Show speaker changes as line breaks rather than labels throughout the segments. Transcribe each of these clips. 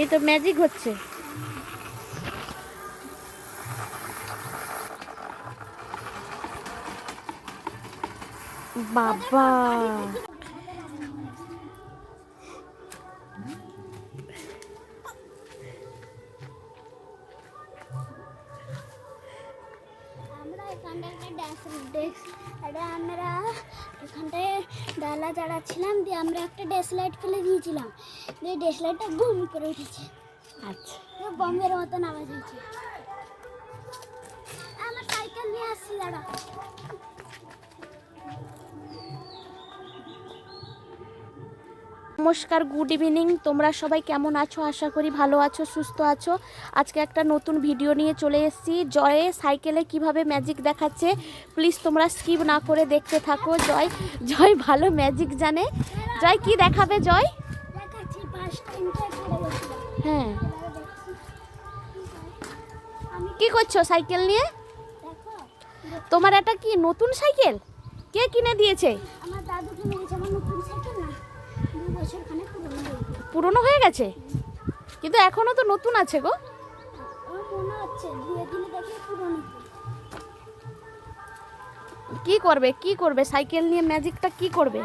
এই তো ম্যাজিক হচ্ছে। বাবা।
আমরা এখানটায় একটা ড্যান্স ডেস্ক এটা আমরা এখানটায় ডালা চাড়াচ্ছিলাম দিয়ে আমরা একটা ডেস লাইট ফেলে দিয়েছিলাম। দিয়ে ডেস লাইটটা করে উঠেছে।
আচ্ছা।
বম্বের মতন আওয়াজ হয়েছে। আমার সাইকেল নিয়ে আসছি দাঁড়া
নমস্কার গুড ইভিনিং তোমরা সবাই কেমন আছো? আশা করি ভালো আছো সুস্থ আছো। আজকে একটা নতুন ভিডিও নিয়ে চলে এসেছি। জয়ে সাইকেলে কীভাবে ম্যাজিক দেখাচ্ছে প্লিজ তোমরা স্কিপ না করে দেখতে থাকো। জয় জয় ভালো ম্যাজিক জানে। জয় কি দেখাবে জয়? হ্যাঁ। কি করছ সাইকেল নিয়ে? তোমার একটা কি নতুন সাইকেল? কে কিনে দিয়েছে?
আমার দাদু কিনে দিয়েছে পুরনো হয়ে গেছে?
কিন্তু এখনও তো নতুন আছে গো। কি করবে কি করবে? সাইকেল নিয়ে ম্যাজিকটা কি করবে?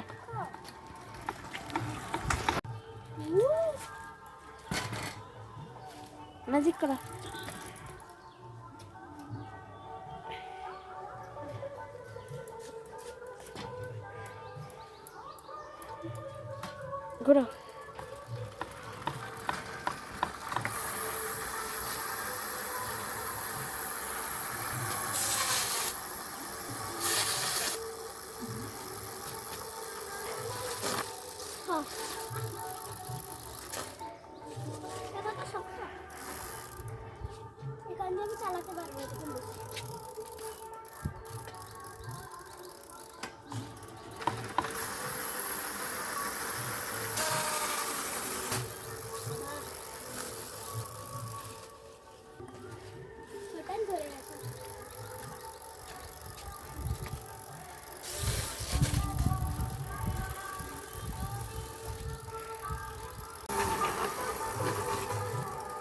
ম্যাজিক করা। ঘোরো
হ্যাঁ। চালাতে পারব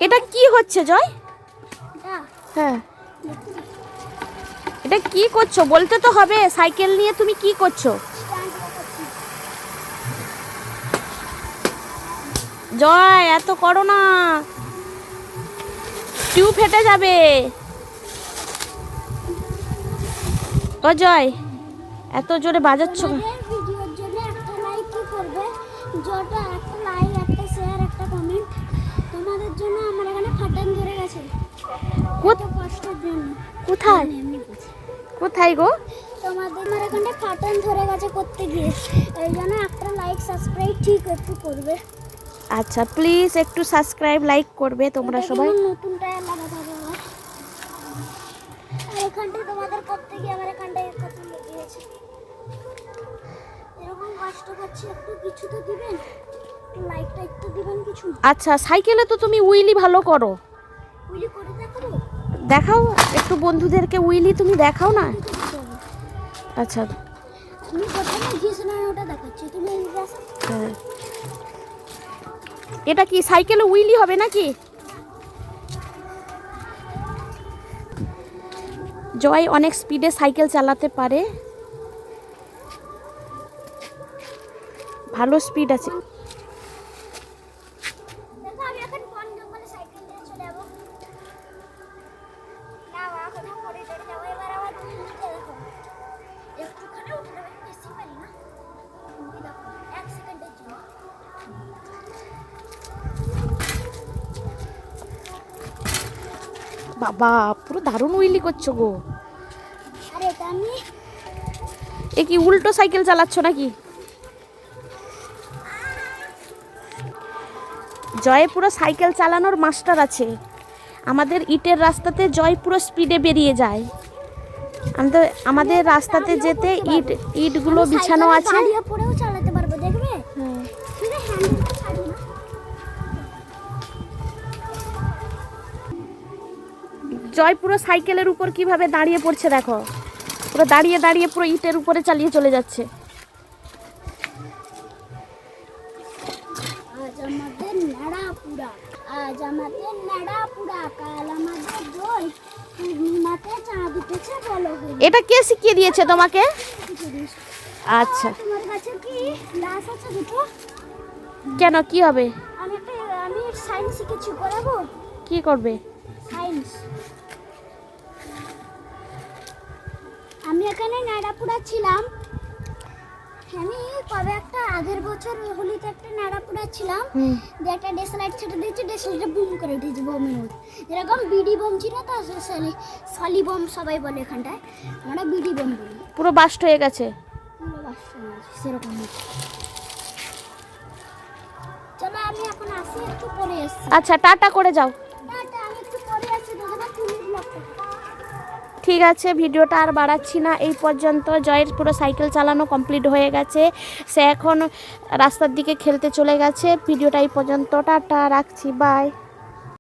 এটা কি হচ্ছে জয়? হ্যাঁ। এটা কি করছ? বলতে তো হবে সাইকেল নিয়ে তুমি কি করছ? জয় এত করো না। টিউব ফেটে যাবে। ও জয় এত জোরে বাজাচ্ছ কোথায়। কোথায় গো?
তোমাদের আমার এখানে ফাটান ধরে গেছে করতে গিয়ে এই জন্য একটা লাইক সাবস্ক্রাইব ঠিক একটু করবে।
আচ্ছা প্লিজ একটু সাবস্ক্রাইব লাইক করবে তোমরা সবাই।
নতুন টায়ার লাগাতে হবে আর তোমাদের করতে গিয়ে আমার কত লেগে গেছে এরকম কষ্ট করছি একটু কিছু তো দিবেন? লাইকটা একটু দিবেন কিছু?
আচ্ছা সাইকেলে তো তুমি উইলি ভালো করো।
উইলি করে দেখাবো?
দেখাও একটু বন্ধুদেরকে উইলি তুমি দেখাও না। আচ্ছা। হ্যাঁ। এটা কি সাইকেলে উইলি হবে নাকি? জয় অনেক স্পিডে সাইকেল চালাতে পারে। ভালো স্পিড আছে। বাবা পুরো দারুণ উইলি করছ গো। এ কি উল্টো সাইকেল চালাচ্ছ নাকি? জয় পুরো সাইকেল চালানোর মাস্টার আছে। আমাদের ইটের রাস্তাতে জয় পুরো স্পিডে বেরিয়ে যায়। আমাদের আমাদের রাস্তাতে যেতে ইট ইটগুলো বিছানো আছে। জয় পুরো সাইকেলের উপর কীভাবে দাঁড়িয়ে পড়ছে দেখো। পুরো দাঁড়িয়ে দাঁড়িয়ে পুরো ইটের উপরে চালিয়ে চলে যাচ্ছে।
আজ আমাদের ন্যাড়া পুরা আজ আমাদের নাড়া পুরা কাল আমাদের দোল পূর্ণিমাতে চাঁদ উঠেছে বলো
এটা কে শিখিয়ে দিয়েছে তোমাকে? আচ্ছা।
তোমার কাছে কি ক্লাস আছে দুটো?
কেন কি হবে?
আমি আমি সায়েন্স শিখেছি করাবো?
কি করবে?
সায়েন্স আমি এখানে নাড়াপুরা ছিলাম। আমি কবে একটা আগের বছর হোলিতে একটা নাড়াপুরা ছিলাম। দিয়ে একটা ডেসলাইট ছেটে দিয়েছি ডেসলাইটটা বুম করে উঠেছে বোমের মধ্যে যেরকম বিডি বোম ছিল তো সলি সলি বোম সবাই বলে এখানটায়। আমরা বিডি বোম বলি।
পুরো বাস্ট হয়ে গেছে।
পুরো বাসন আছে, সেরকম হচ্ছে। চলো আমি এখন আসি একটু পরে এসছি।
আচ্ছা টাটা করে যাও। ঠিক আছে, ভিডিওটা আর বাড়াচ্ছি না, এই পর্যন্ত। জয়ের পুরো সাইকেল চালানো কমপ্লিট হয়ে গেছে। সে এখন রাস্তার দিকে খেলতে চলে গেছে। ভিডিওটা এই পর্যন্ত। টাটা, রাখছি বাই